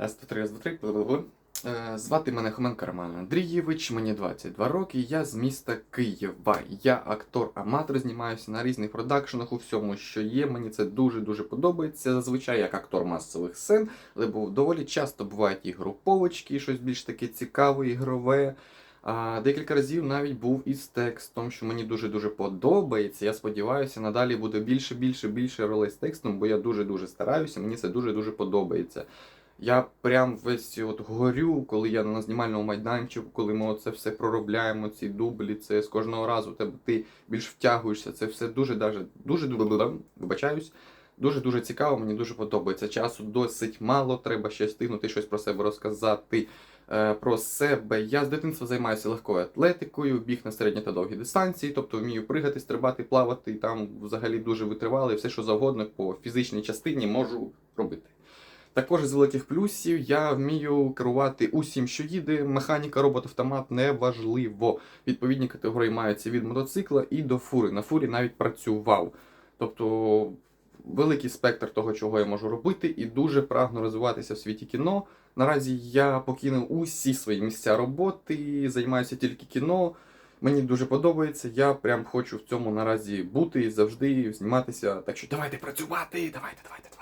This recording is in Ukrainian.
С2-3, С2-3. Е, Звати мене Хоменко Роман Андрійович, мені 22 роки, я з міста Києва. Я актор-аматор, знімаюся на різних продакшенах, у всьому, що є. Мені це дуже-дуже подобається. Зазвичай як актор масових сцен, але був доволі часто бувають і груповочки, щось більш таке цікаве, ігрове. А, декілька разів навіть був із текстом, що мені дуже-дуже подобається. Я сподіваюся, надалі буде більше, більше, більше ролей з текстом, бо я дуже-дуже стараюся, мені це дуже-дуже подобається. Я прям весь от горю, коли я на знімальному майданчику, коли ми оце все проробляємо, ці дублі, це з кожного разу тебе ти більш втягуєшся. Це все дуже даже дуже вибачаюсь. Дуже дуже цікаво, мені дуже подобається. Часу досить мало, треба ще встигнути щось про себе розказати. Е, про себе. Я з дитинства займаюся легкою атлетикою, біг на середні та довгі дистанції, тобто вмію пригати, стрибати, плавати, там взагалі дуже витривалий, все що завгодно по фізичній частині можу робити. Також з великих плюсів я вмію керувати усім, що їде. Механіка, робот, автомат неважливо. Відповідні категорії маються від мотоцикла і до фури. На фурі навіть працював. Тобто великий спектр того, чого я можу робити, і дуже прагну розвиватися в світі кіно. Наразі я покинув усі свої місця роботи, займаюся тільки кіно. Мені дуже подобається. Я прям хочу в цьому наразі бути і завжди зніматися. Так що давайте працювати, давайте, давайте, давайте.